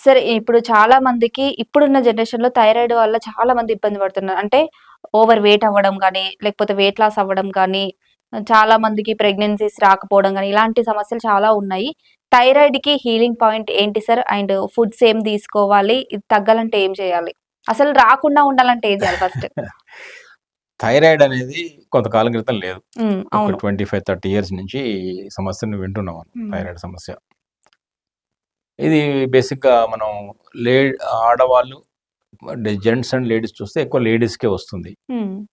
సరే ఇప్పుడు చాలా మందికి ఇప్పుడున్న జనరేషన్‌లో థైరాయిడ్ వల్ల చాలా మంది ఇబ్బంది పడుతున్నారు. అంటే ఓవర్ వెయిట్ అవ్వడం గానీ, లేకపోతే వెయిట్ లాస్ అవ్వడం గానీ, చాలా మందికి ప్రెగ్నెన్సీస్ రాకపోవడం గానీ, ఇలాంటి సమస్యలు చాలా ఉన్నాయి. థైరాయిడ్‌కి హీలింగ్ పాయింట్ ఏంటి సార్? అండ్ ఫుడ్స్ ఏం తీసుకోవాలి? ఇది తగ్గాలంటే ఏం చేయాలి? అసలు రాకుండా ఉండాలంటే ఏం చేయాలి ఫస్ట్? థైరాయిడ్ అనేది కొంతకాలం క్రితం లేదు. అవును. 25, 30 ఇయర్స్ నుంచి సమస్యను వింటున్నాం. థైరాయిడ్ సమస్య. ఇది బేసిక్‌గా మనం లే ఆడవాళ్ళు జెంట్స్ అండ్ లేడీస్ చూస్తే ఎక్కువ లేడీస్‌కే వస్తుంది.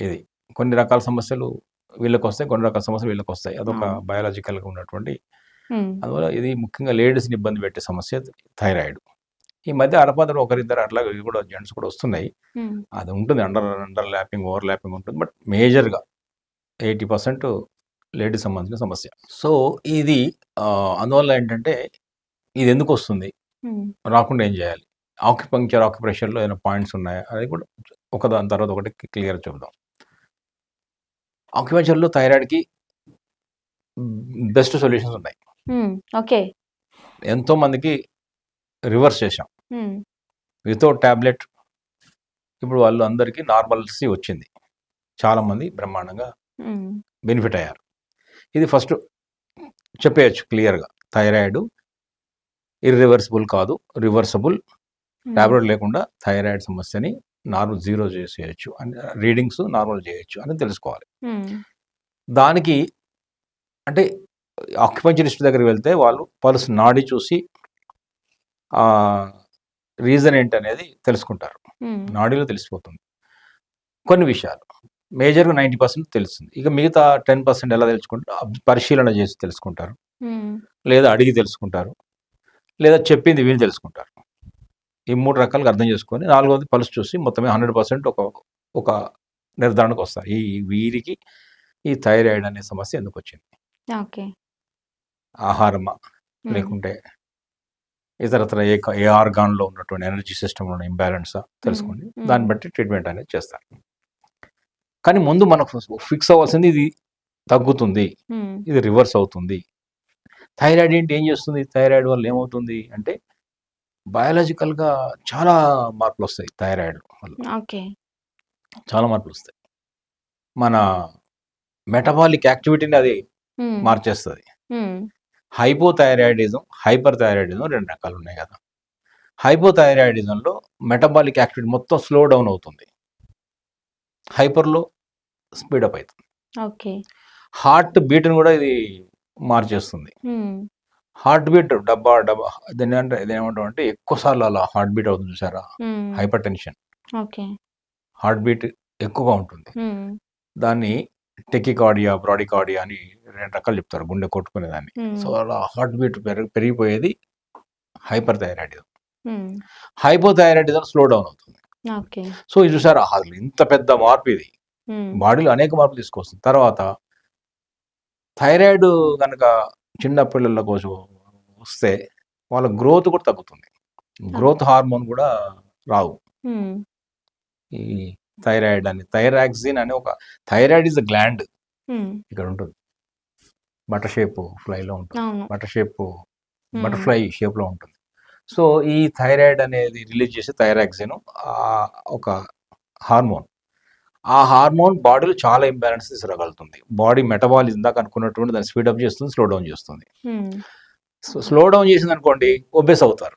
ఇది. కొన్ని రకాల సమస్యలు వీళ్ళకొస్తాయి. కొన్ని రకాల సమస్యలు వీళ్ళకొస్తాయి. అదొక అవును. బయాలజికల్‌గా ఉన్నటువంటి. అందువల్ల ఇది ముఖ్యంగా లేడీస్‌ని ఇబ్బంది పెట్టే సమస్య థైరాయిడ్. ఈ మధ్య అడపాదడపా ఒకరిద్దరు అట్లా ఇవి కూడా జెంట్స్ కూడా వస్తున్నాయి. అది ఉంటుంది. Under under lapping, over lapping ఉంటుంది. బట్ మేజర్‌గా 80% లేడీస్ సంబంధించిన సమస్య. సో, ఇది అందువల్ల ఏంటంటే ఇది ఎందుకొస్తుంది? హ్మ్. రాకుండా ఏం చేయాలి? ఆక్యుపంక్చర్, ఆక్యుప్రెషర్‌లో ఏమైనా పాయింట్స్ ఉన్నాయా? అది కూడా ఒకదాని తర్వాత ఒకటి క్లియర్‌గా చెప్దాం. ఆక్యుపంక్చర్‌లో థైరాయిడ్‌కి బెస్ట్ సొల్యూషన్స్ ఉన్నాయి. ఓకే. ఎంతో మందికి రివర్స్ చేశాం. వితౌట్ టాబ్లెట్ ఇప్పుడు వాళ్ళు అందరికీ నార్మల్సీ వచ్చింది. చాలామంది బ్రహ్మాండంగా హ్మ్. బెనిఫిట్ అయ్యారు. ఇది ఫస్ట్ చెప్పేయొచ్చు క్లియర్‌గా. థైరాయిడ్ ఇర్రివర్సిబుల్ కాదు. రివర్సబుల్. టాబ్లెట్ లేకుండా థైరాయిడ్ సమస్యని నార్మల్ జీరో చేసేయొచ్చు. అని రీడింగ్స్ నార్మల్ చేయొచ్చు అని తెలుసుకోవాలి. హ్మ్. దానికి అంటే ఆక్యుపంక్చరిస్ట్ దగ్గరికి వెళ్తే వాళ్ళు పల్స్ నాడి చూసి రీజన్ ఏంటనేది తెలుసుకుంటారు. హ్మ్. నాడీలో తెలిసిపోతుంది. కొన్ని విషయాలు. మేజర్‌గా 90% తెలుస్తుంది. ఇక మిగతా 10% ఎలా తెలుసుకుంటారు? పరిశీలన చేసి తెలుసుకుంటారు. లేదా అడిగి తెలుసుకుంటారు. లేదా చెప్పింది విని తెలుసుకుంటారు. ఈ 3 రకాలుగా అర్థం చేసుకొని నాలుగోది పల్స్ చూసి మొత్తమే 100% ఒక ఒక నిర్ధారణకు వస్తారు. ఈ వీరికి ఈ థైరాయిడ్ అనే సమస్య ఎందుకొచ్చింది? ఓకే. ఆహారమా? లేకుంటే ఇతరత్ర ఏ ఏ ఆర్గాన్‌లో ఉన్నటువంటి ఎనర్జీ సిస్టమ్‌లో ఉన్న ఇంబాలెన్సా హ్మ్. తెలుసుకోండి. దాన్ని బట్టి ట్రీట్మెంట్ అనేది చేస్తారు. కానీ ముందు మనకు ఫిక్స్ అవ్వాల్సింది ఇది తగ్గుతుంది. ఇది రివర్స్ అవుతుంది. థైరాయిడ్ ఏంటి? ఏం చేస్తుంది? థైరాయిడ్ వల్ల ఏమవుతుంది? అంటే బయాలజికల్‌గా చాలా మార్పులొస్తాయి థైరాయిడ్ వల్ల. ఓకే. చాలా మార్పులొస్తాయి. మన మెటబాలిక్ యాక్టివిటీని అది. మార్చేస్తది. హైపోథైరాయిడిజం, హైపర్ థైరాయిడిజం 2 రకాలున్నాయి కదా! హైపోథైరాయిడిజంలో మెటబాలిక్ యాక్టివిటీ మొత్తం స్లో డౌన్ అవుతుంది. హైపర్‌లో స్పీడప్ అయితుంది. ఓకే. హార్ట్ బీట్‌ని కూడా ఇది మార్చేస్తుంది. హార్ట్ బీట్ డబ్బా డబ్బా దీన్నేమంటే ఇదేమంటామంటే ఎక్కువ సార్లు అలా హార్ట్ బీట్ అవుతుంది చూసారా? Hypertension. Okay. Heart beat ఎక్కువగా ఉంటుంది. దాన్ని టెకికార్డియా, బ్రాడికార్డియా అని 2 రకాలు చెప్తారు. గుండె కొట్టుకునేదాన్ని. సో, హ్మ్. అలా హార్ట్ బీట్ పెరి పెరిగిపోయేది hyper thyroidism. Hmm. Hypothyroidism slow down అవుతుంది. ఓకే. సో, ఇది చూసారా? అసలు ఇంత పెద్ద మార్పు ఇది. బాడీలో అనేక మార్పులు తీసుకొస్తుంది. తర్వాత థైరాయిడ్ గనక చిన్న పిల్లల కోసం వస్తే వాళ్ళ గ్రోత్ కూడా తగ్గుతుంది. గ్రోత్ హార్మోన్ కూడా రావు. ఈ థైరాయిడ్ అని థైరాక్సిన్ అనే ఒక థైరాయిడ్ ఇస్ ఎ గ్లాండ్. ఇక్కడ ఉంటుంది. బటర్ షేప్ ఫ్లైలో ఉంటుంది. Butter shape. బటర్‌ఫ్లై షేప్‌లో ఉంటుంది. సో, ఈ థైరాయిడ్ అనేది రిలీజ్ చేసే థైరాక్సిన్ ఒక హార్మోన్. ఆ హార్మోన్ బాడీలో చాలా ఇంబాలెన్స్ తీసుకురాగలుగుతుంది. బాడీ మెటబాలిజం ఇందాక అనుకున్నటువంటి దాన్ని స్పీడప్ చేస్తుంది, స్లో డౌన్ చేస్తుంది. స్లో డౌన్ చేసిందనుకోండి ఒబెస్ అవుతారు.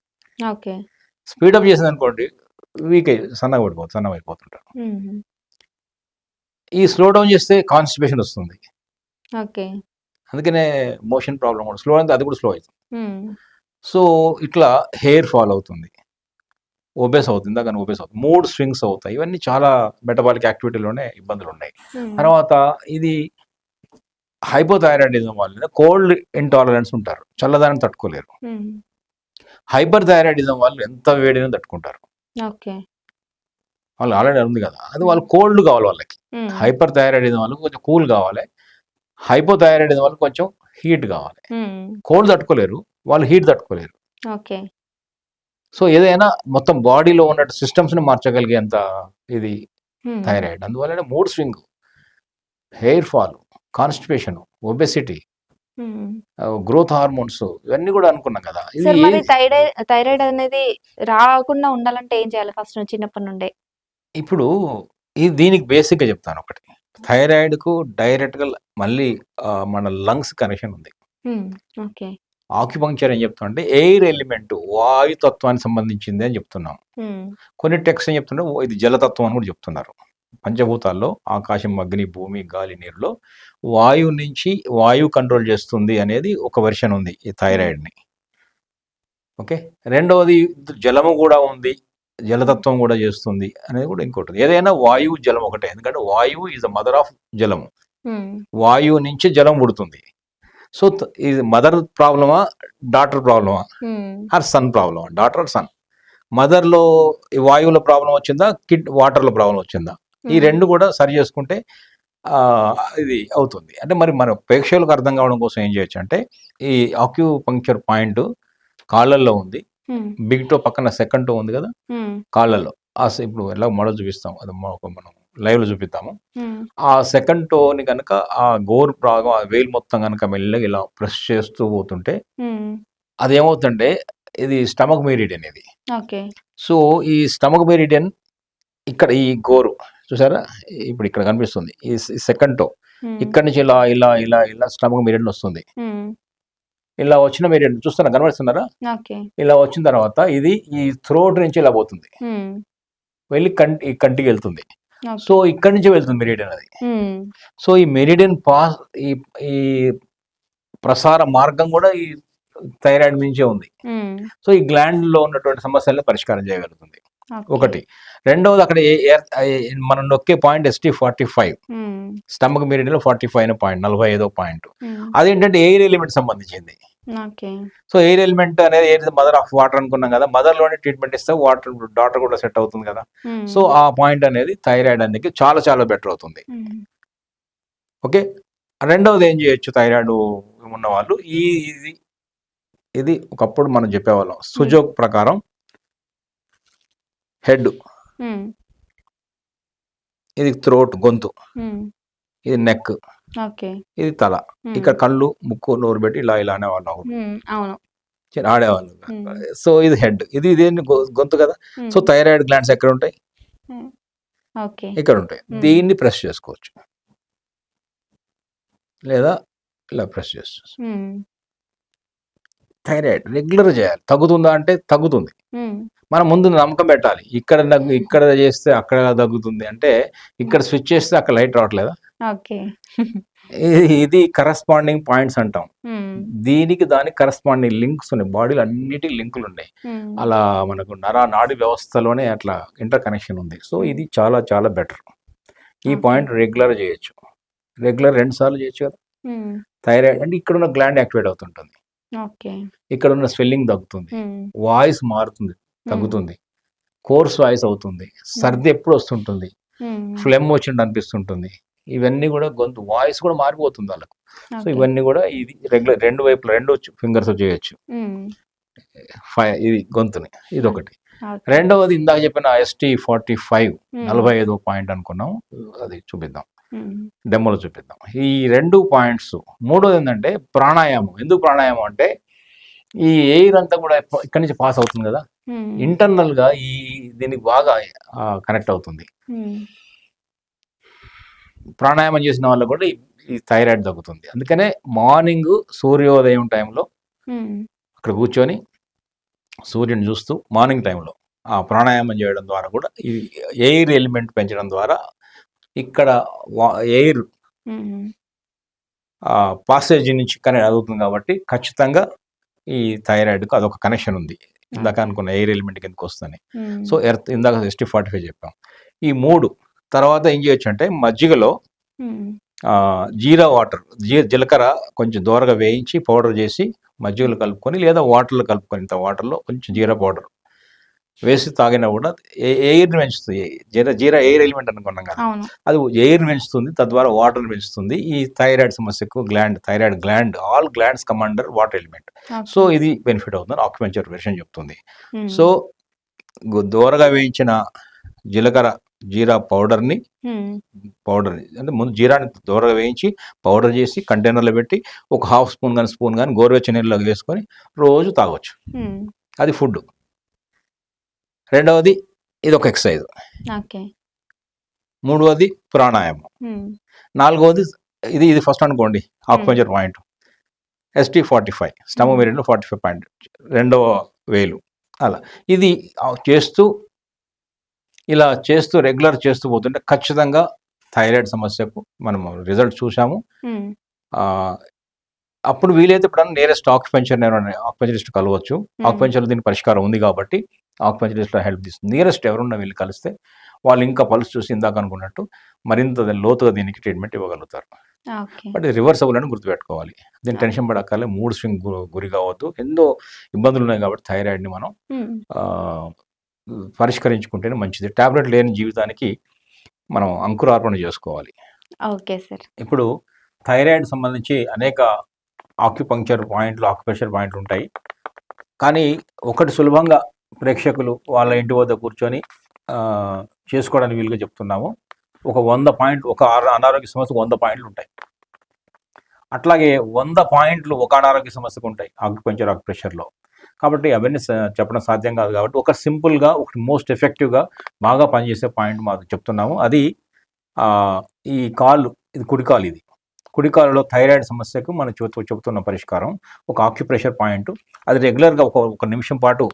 ఓకే. స్పీడప్ చేసిందనుకోండి వీక్ అయి సన్నగా పడిపోతారు. సన్నమైపోతుంటారు. హుహు. ఈ స్లో డౌన్ చేస్తే కాన్‌స్టిపేషన్ వస్తుంది. ఓకే. అందుకనే మోషన్ ప్రాబ్లమ్ కూడా స్లో అయితే అది కూడా స్లో అయితుంది. హ్మ్. సో, ఇట్లా హెయిర్ ఫాల్ అవుతుంది. ఒబెస్ అవుతుంది. ఇందాక ఒబెస్ అవుతుంది. మూడ్ స్వింగ్స్ అవుతాయి. ఇవన్నీ చాలా మెటబాలిక్ యాక్టివిటీలోనే ఇబ్బందులున్నాయి. హ్మ్. తర్వాత ఇది హైపోథైరాయిడిజం వల్ల కోల్డ్ ఇంటాలరెన్స్ ఉంటారు. చల్లదనాన్ని తట్టుకోలేరు. హైపర్ థైరాయిడిజం వాళ్ళు ఎంత వేడిని తట్టుకుంటారు. వాళ్ళు ఆల్రెడీ ఉంది కదా! అది వాళ్ళు కోల్డ్ కావాలి వాళ్ళకి. హైపర్ థైరాయిడిజం వాళ్ళకి కొంచెం కూల్ కావాలి. హైపోథైరాయిడిజం వాళ్ళకి కొంచెం హీట్ కావాలి. కోల్డ్ తట్టుకోలేరు. వాళ్ళు హీట్ తట్టుకోలేరు. సో, ఏదైనా మొత్తం బాడీలో ఉన్న సిస్టమ్స్‌ని మార్చగలిగేంత ఇది హ్మ్. థైరాయిడ్. అందువల్లనే mood swing, hair fall, constipation, obesity growth hormones ఇవన్నీ కూడా అనుకున్నాం కదా. ఇది థైరాయిడ్ థైరాయిడ్ అనేది రాకుండా ఉండాలంటే ఏం చేయాలి ఫస్ట్ నుంచి చిన్నప్పటి నుండే? ఇప్పుడు ఇది దీనికి బేసిక్గా చెప్తాను ఒకటి. థైరాయిడ్కు డైరెక్ట్గా మళ్ళీ మన లంగ్స్ కనెక్షన్ ఉంది. ఓకే. ఆక్యుపంక్చర్ ఏం చెప్తాం అంటే ఎయిర్ ఎలిమెంట్ వాయుతత్వానికి సంబంధించింది అని చెప్తున్నాం. కొన్ని టెక్స్ట్ ఏం చెప్తుంటే ఇది జలతత్వం అని కూడా చెప్తున్నారు. పంచభూతాల్లో ఆకాశం అగ్ని భూమి గాలి నీరులో వాయువు నుంచి వాయువు కంట్రోల్ చేస్తుంది అనేది ఒక వెర్షన్ ఉంది ఈ థైరాయిడ్ని. ఓకే? రెండవది జలము కూడా ఉంది జలతత్వం కూడా చేస్తుంది అనేది కూడా ఇంకోటి. ఏదైనా వాయువు జలం ఒకటే ఎందుకంటే వాయువు ఈజ్ ద మదర్ ఆఫ్ జలము. వాయువు నుంచి జలం పుడుతుంది. సో ఇది మదర్ ప్రాబ్లమా డాటర్ ప్రాబ్లమా? ఆర్ సన్ ప్రాబ్లమా? Daughter or son? మదర్లో ఈ వాయువుల ప్రాబ్లం వచ్చిందా కిడ్ వాటర్లో ప్రాబ్లం వచ్చిందా? ఈ రెండు కూడా సరి చేసుకుంటే ఆ, ఇది అవుతుంది. అంటే మరి మన ప్రేక్షకులకు అర్థం కావడం కోసం ఏం చేయొచ్చు అంటే ఈ ఆక్యుపంక్చర్ పాయింట్ కాళ్ళల్లో ఉంది. బిగ్ టో పక్కన సెకండ్ టో ఉంది కదా? కాళ్ళల్లో. ఇప్పుడు ఎలా మోడల్ చూపిస్తాం. అది మనం లైవ్లో చూపిస్తాము ఆ సెకండ్ టోని కనుక ఆ గోరు భాగం ఆ వేలు మొత్తం కనుక మెల్లగా ఇలా ప్రెస్ చేస్తూ పోతుంటే అది ఏమవుతుందంటే ఇది స్టమక్ మెరిడియన్ ఇది. సో ఈ స్టమక్ మెరిడియన్ ఇక్కడ ఈ గోరు చూసారా? ఇప్పుడు ఇక్కడ కనిపిస్తుంది ఈ సెకండ్ టో. ఇక్కడ నుంచి ఇలా ఇలా ఇలా ఇలా స్టమక్ మెరిడియన్ వస్తుంది. ఇలా వచ్చిన మెరిడియన్ చూస్తారా కనబడుతున్నారా? ఇలా వచ్చిన తర్వాత ఇది ఈ థ్రోట్ నుంచి ఇలా పోతుంది. వెళ్ళి కంటి కంటికి వెళ్తుంది. సో ఇక్కడి నుంచి వెళ్తుంది మెరిడియన్ అది. సో ఈ మెరిడియన్ పాస్ ఈ ఈ ప్రసార మార్గం కూడా ఈ థైరాయిడ్ నుంచే ఉంది. సో ఈ గ్లాండ్లో ఉన్నటువంటి సమస్యలను పరిష్కారం చేయగలుగుతుంది. ఒకటి. రెండవది అక్కడ మనం నొక్కే point ST forty five stomach మెరిడియన్లో forty five point నలభై ఐదో పాయింట్. అదేంటంటే ఎయిర్ ఎలిమెంట్ సంబంధించింది. సో ఎయిర్ ఎలిమెంట్ అనేది ఏది మదర్ ఆఫ్ వాటర్ అనుకున్నాం కదా. మదర్లోనే ట్రీట్మెంట్ ఇస్తే వాటర్ డాటర్ కూడా సెట్ అవుతుంది కదా. సో ఆ పాయింట్ అనేది థైరాయిడ్ అనేది చాలా చాలా బెటర్ అవుతుంది. ఓకే. రెండవది ఏం చేయొచ్చు? థైరాయిడ్ ఉన్న వాళ్ళు ఈ ఇది ఇది ఒకప్పుడు మనం చెప్పేవాళ్ళం. సుజోగ్ ప్రకారం హెడ్. ఇది థ్రోట్ గొంతు. ఇది నెక్. ఇది తల. ఇక్కడ కళ్ళు ముక్కు నోరు పెట్టి ఇలా ఇలా అనేవాళ్ళం అవును. ఆడేవాళ్ళు. సో ఇది హెడ్. ఇది ఇదేంటి గొంతు కదా? సో థైరాయిడ్ గ్లాండ్స్ ఎక్కడ ఉంటాయి ఇక్కడ ఉంటాయి. దీన్ని ప్రెస్ చేసుకోవచ్చు. లేదా ఇలా ప్రెస్ చేసుకోవచ్చు. థైరాయిడ్ రెగ్యులర్ చేయాలి. తగ్గుతుందా అంటే తగ్గుతుంది. మనం ముందు నమ్మకం పెట్టాలి. ఇక్కడ ఇక్కడ చేస్తే అక్కడ తగ్గుతుంది అంటే ఇక్కడ స్విచ్ చేస్తే అక్కడ లైట్ రావట్లేదా? ఓకే. ఇది- కరస్పాండింగ్ పాయింట్స్ అంటాం. దీనికి దానికి కరస్పాండింగ్ లింక్స్ ఉన్నాయి. బాడీలో అన్నిటికీ లింకులు ఉన్నాయి. అలా మనకు నర నాడి వ్యవస్థలోనే అట్లా ఇంటర్ కనెక్షన్ ఉంది. సో ఇది చాలా చాలా బెటర్ ఈ. పాయింట్ రెగ్యులర్ చేయొచ్చు. రెగ్యులర్ రెండు సార్లు చేయొచ్చు కదా? థైరాయిడ్ అంటే ఇక్కడ ఉన్న గ్లాండ్ యాక్టివేట్ అవుతుంటుంది. ఓకే. ఇక్కడ ఉన్న స్వెల్లింగ్ తగ్గుతుంది వాయిస్ మారుతుంది తగ్గుతుంది. కోర్స్ వాయిస్ అవుతుంది. సర్ది ఎప్పుడు వస్తుంటుంది. ఫ్లెమ్ వచ్చింది అనిపిస్తుంటుంది. ఇవన్నీ కూడా గొంతు వాయిస్ కూడా మారిపోతుంది వాళ్ళకు. సో ఇవన్నీ కూడా ఇది రెగ్యులర్ రెండు వైపుల రెండు ఫింగర్స్ చేయొచ్చు. ఇది గొంతుని ఇది ఒకటి రెండవది ఇందాక చెప్పిన ఎస్టీ ఫార్టీ ఫైవ్ నలభై ఐదో పాయింట్ అనుకున్నాం. అది చూపిద్దాం. డెమోలో చూపిద్దాం. ఈ రెండు పాయింట్స్ మూడోది ఏంటంటే ప్రాణాయామం. ఎందుకు ప్రాణాయామం అంటే ఈ ఎయిర్ అంతా కూడా ఇక్కడి నుంచి పాస్ అవుతుంది కదా. ఇంటర్నల్గా ఈ దీనికి బాగా కనెక్ట్ అవుతుంది. ప్రాణాయామం చేసిన వాళ్ళకు కూడా ఈ- ఈ థైరాయిడ్ తగ్గుతుంది. అందుకనే మార్నింగ్ సూర్యోదయం టైంలో అక్కడ కూర్చొని సూర్యుని చూస్తూ మార్నింగ్ టైంలో ఆ ప్రాణాయామం చేయడం ద్వారా కూడా ఈ ఎయిర్ ఎలిమెంట్ పెంచడం ద్వారా ఇక్కడ ఎయిర్ పాసేజ్ నుంచి కనెక్ట్ అవుతుంది కాబట్టి ఖచ్చితంగా ఈ థైరాయిడ్కు అదొక కనెక్షన్ ఉంది. ఇందాక అనుకున్న ఎయిర్ ఎలిమెంట్ కిందకి వస్తుంది సో ఎర్త్ ఇందాక ఎస్టీ ఫార్టీ ఫైవ్ చెప్పాం. ఈ మూడు తర్వాత ఏం చేయొచ్చు అంటే మజ్జిగలో జీరా వాటర్ జీ జీలకర్ర కొంచెం దూరగా వేయించి పౌడర్ చేసి మజ్జిగలో కలుపుకొని లేదా వాటర్లో కలుపుకొని ఇంత వాటర్లో కొంచెం జీరా పౌడర్ వేసి తాగినా కూడా ఎయిర్ పెంచుతుంది? జీరా జీరా ఎయిర్ ఎలిమెంట్ అనుకున్నాం కదా. అది ఎయిర్ పెంచుతుంది తద్వారా వాటర్ పెంచుతుంది. ఈ థైరాయిడ్ సమస్యకు gland thyroid gland all glands commander water element. So ఇది బెనిఫిట్ అవుతుంది ఆక్యుపెంచర్ వెర్షన్ చెప్తుంది. సో దూరగా వేయించిన జీలకర్ర జీరా పౌడర్ని. పౌడర్ అంటే ముందు జీరాని దూరగా వేయించి పౌడర్ చేసి కంటైనర్లో పెట్టి ఒక హాఫ్ స్పూన్ కానీ స్పూన్ కానీ గోరువెచ్చని నీళ్ళలో వేసుకొని రోజు తాగొచ్చు. అది ఫుడ్. రెండవది ఇది ఒక ఎక్సర్సైజ్. మూడవది ప్రాణాయామం. నాలుగవది ఇది ఇది ఫస్ట్ అనుకోండి acupuncture point. ST forty five stomach మెరీడ్లో forty five point రెండవ వేలు. అలా. ఇది చేస్తూ ఇలా చేస్తూ రెగ్యులర్ చేస్తూ పోతుంటే ఖచ్చితంగా థైరాయిడ్ సమస్యకు మనం రిజల్ట్ చూసాము అప్పుడు వీలైతే ఇప్పుడు నియరెస్ట్ ఆక్యుపెంచర్ ఆక్యుపెంచరిస్ట్ కలవచ్చు. ఆక్యుపెంచర్ దీని పరిష్కారం ఉంది కాబట్టి ఆక్యుపెంచరిస్ట్ హెల్ప్ తీస్తుంది. నియరెస్ట్ ఎవరున్నా వీళ్ళు కలిస్తే వాళ్ళు ఇంకా పల్స్ చూసి ఇందాక అనుకున్నట్టు మరింత లోతుగా దీనికి ట్రీట్మెంట్ ఇవ్వగలుగుతారు. బట్ రివర్సబుల్ అని గుర్తుపెట్టుకోవాలి. దీని టెన్షన్ పడక్కర్లే మూడు స్వింగ్ గురి కావద్దు ఎన్నో ఇబ్బందులు ఉన్నాయి కాబట్టి థైరాయిడ్ని మనం పరిష్కరించుకుంటేనే మంచిది. టాబ్లెట్ లేని జీవితానికి మనం అంకురార్పణ చేసుకోవాలి. Okay sir. ఇప్పుడు థైరాయిడ్ సంబంధించి అనేక ఆక్యుపంక్చర్ పాయింట్లు ఆక్యుపేషన్ పాయింట్లు ఉంటాయి. కానీ ఒకటి సులభంగా ప్రేక్షకులు వాళ్ళ ఇంటి వద్ద కూర్చొని చేసుకోవడానికి వీలుగా చెప్తున్నాము. ఒక వంద పాయింట్ ఒక అనారోగ్య సమస్యకు వంద పాయింట్లు ఉంటాయి. అట్లాగే వంద పాయింట్లు ఒక అనారోగ్య సమస్యకు ఉంటాయి ఆక్యుపంచర్ ఆక్యుప్రెషర్లో. కాబట్టి అవన్నీ చెప్పడం సాధ్యం కాదు కాబట్టి ఒక సింపుల్గా ఒకటి మోస్ట్ ఎఫెక్టివ్గా బాగా పనిచేసే పాయింట్ మాకు చెప్తున్నాము. అది ఈ కాలు ఇది కుడికాలు ఇది. కుడికాలలో థైరాయిడ్ సమస్యకు మనం చెబుతున్న పరిష్కారం ఒక ఆక్యుప్రెషర్ పాయింట్. అది రెగ్యులర్గా ఒక ఒక నిమిషం పాటు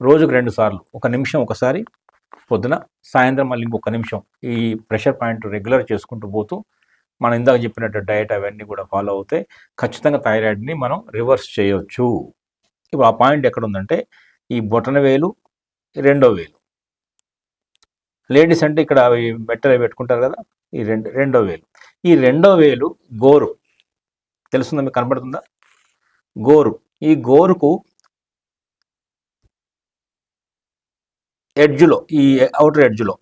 రోజుకు రెండు సార్లు ఒక నిమిషం ఒకసారి పొద్దున సాయంత్రం మళ్ళీ ఇంకొక నిమిషం ఈ ప్రెషర్ పాయింట్ రెగ్యులర్ చేసుకుంటూ పోతూ మనం ఇందాక చెప్పినట్టు డయట్ అవన్నీ కూడా ఫాలో అవుతే ఖచ్చితంగా థైరాయిడ్ని మనం రివర్స్ చేయొచ్చు. ఇప్పుడు ఆ పాయింట్ ఎక్కడ ఉందంటే ఈ బొటన వేలు రెండో వేలు. లేడీస్ అంటే ఇక్కడ అవి మెట్టలు అవి పెట్టుకుంటారు కదా ఈ రెండు రెండో వేలు. ఈ రెండో వేలు గోరు. తెలుస్తుందా మీకు కనబడుతుందా గోరు. ఈ గోరుకు ఎడ్జ్లో ఈ అవుటర్ ఎడ్జ్లో.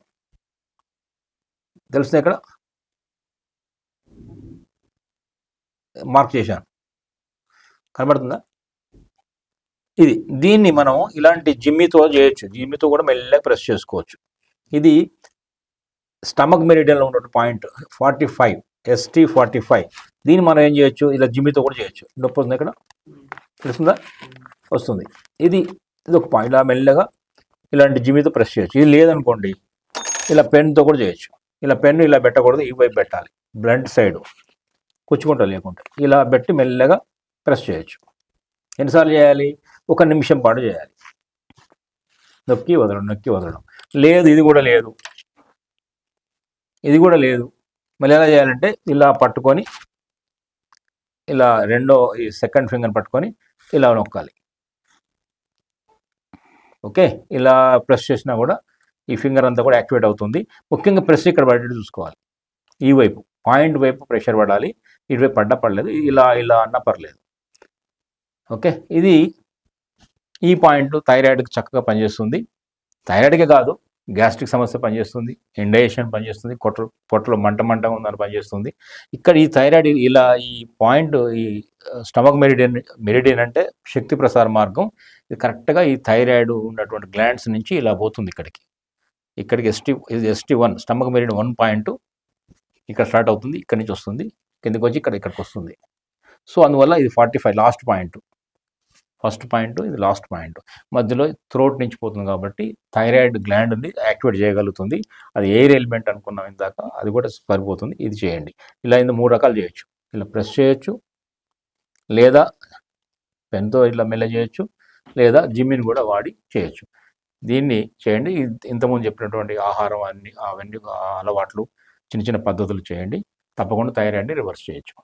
తెలుస్తుంది ఇక్కడ? మార్క్ చేశాను. కనబడుతుందా ఇది. దీన్ని మనం ఇలాంటి జిమ్మితో చేయొచ్చు. జిమ్మితో కూడా మెల్లగా ప్రెస్ చేసుకోవచ్చు. ఇది స్టమక్ మెరిడియన్లో ఉన్న point forty five ST forty five. దీన్ని మనం ఏం చేయొచ్చు? ఇలా జిమ్మితో కూడా చేయొచ్చు. నొప్పి వస్తుంది ఇక్కడ? తెలుస్తుందా? వస్తుంది. ఇది ఇది ఒక పాయింట్. ఇలా మెల్లగా ఇలాంటి జిమ్మితో ప్రెస్ చేయొచ్చు. ఇది లేదనుకోండి ఇలా పెన్తో కూడా చేయొచ్చు. ఇలా పెన్ను ఇలా పెట్టకూడదు. ఈ వైపు పెట్టాలి. Blunt side. కుచ్చుకుంటా లేకుండా. ఇలా పెట్టి మెల్లగా ప్రెస్ చేయొచ్చు. ఎన్నిసార్లు చేయాలి? ఒక నిమిషం పాటు చేయాలి. నొక్కి వదలడం నొక్కి వదలడం లేదు ఇది కూడా లేదు. ఇది కూడా లేదు. మళ్ళీ ఎలా చేయాలంటే ఇలా పట్టుకొని ఇలా రెండో ఈ సెకండ్ ఫింగర్ పట్టుకొని ఇలా నొక్కాలి. ఓకే? ఇలా ప్రెస్ చేసినా కూడా ఈ ఫింగర్ అంతా కూడా యాక్టివేట్ అవుతుంది. ముఖ్యంగా ప్రెస్ ఇక్కడ పడేటట్టు చూసుకోవాలి. ఈ వైపు పాయింట్ వైపు ప్రెషర్ పడాలి. ఇటువైపు పడ్డా పడలేదు. ఇలా ఇలా అన్నా పర్లేదు. ఓకే? ఇది ఈ పాయింట్ థైరాయిడ్కి చక్కగా పనిచేస్తుంది. థైరాయిడ్కే కాదు గ్యాస్ట్రిక్ సమస్య పనిచేస్తుంది ఇండైజెషన్ పనిచేస్తుంది కొట్ర పొట్టలో మంట మంట ఉందని పనిచేస్తుంది. ఇక్కడ ఈ థైరాయిడ్ ఇలా ఈ పాయింట్ ఈ స్టమక్ మెరిడియన్ మెరిడియన్ అంటే శక్తి ప్రసార మార్గం. ఇది కరెక్ట్గా ఈ థైరాయిడ్ ఉన్నటువంటి గ్లాండ్స్ నుంచి ఇలా పోతుంది ఇక్కడికి. ఇక్కడికి ఎస్టీ ఇది ST one stomach meridian one point ఇక్కడ స్టార్ట్ అవుతుంది ఇక్కడ నుంచి వస్తుంది కిందకి వచ్చి ఇక్కడ ఇక్కడికి వస్తుంది. సో అందువల్ల ఇది forty five last point. First point ఇది లాస్ట్ పాయింట్. మధ్యలో థ్రోట్ నుంచి పోతుంది కాబట్టి థైరాయిడ్ గ్లాండ్ని యాక్టివేట్ చేయగలుగుతుంది. అది ఎయిర్ ఎలిమెంట్ అనుకున్నాం ఇందాక అది కూడా సరిపోతుంది. ఇది చేయండి. ఇలా ఇంత మూడు రకాలు చేయొచ్చు. ఇలా ప్రెస్ చేయొచ్చు లేదా పెన్తో ఇట్లా మెల్ల చేయొచ్చు లేదా జిమ్మిని కూడా వాడి చేయొచ్చు. దీన్ని చేయండి. ఇంతకుముందు చెప్పినటువంటి ఆహారం అన్ని అవన్నీ అలవాట్లు చిన్న చిన్న పద్ధతులు చేయండి. తప్పకుండా థైరాయిడ్ని రివర్స్ చేయొచ్చు.